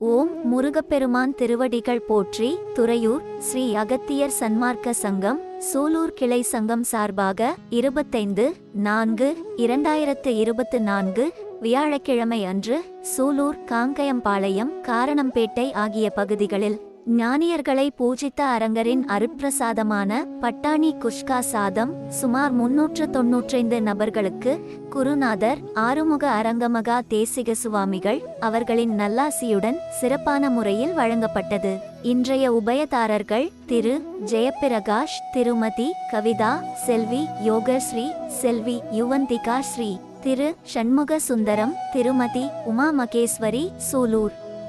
ஓம் முருகப்பெருமான் திருவடிகள் போற்றி துறையூர் ஸ்ரீ அகத்தியர் சன்மார்க்க சங்கம் சூலூர் கிளை சங்கம் சார்பாக இருபத்தைந்து நான்கு இரண்டாயிரத்து இருபத்து நான்கு வியாழக்கிழமை அன்று சூலூர் காங்கயம்பாளையம் காரணம்பேட்டை ஆகிய பகுதிகளில் ஞானியர்களை பூஜித்த அரங்கரின் அருட்பிரசாதமான பட்டாணி குஷ்கா சாதம் சுமார் முன்னூற்று தொன்னூற்றைந்து நபர்களுக்கு குருநாதர் ஆறுமுக அரங்கமகா தேசிக சுவாமிகள் அவர்களின் நல்லாசியுடன் சிறப்பான முறையில் வழங்கப்பட்டது. இன்றைய உபயதாரர்கள் திரு. ஜெயப்பிரகாஷ் திருமதி கவிதா செல்வி யோகஸ்ரீ செல்வி யுவந்திகா ஸ்ரீ திரு. சண்முக சுந்தரம் திருமதி உமா மகேஸ்வரி சூலூர்.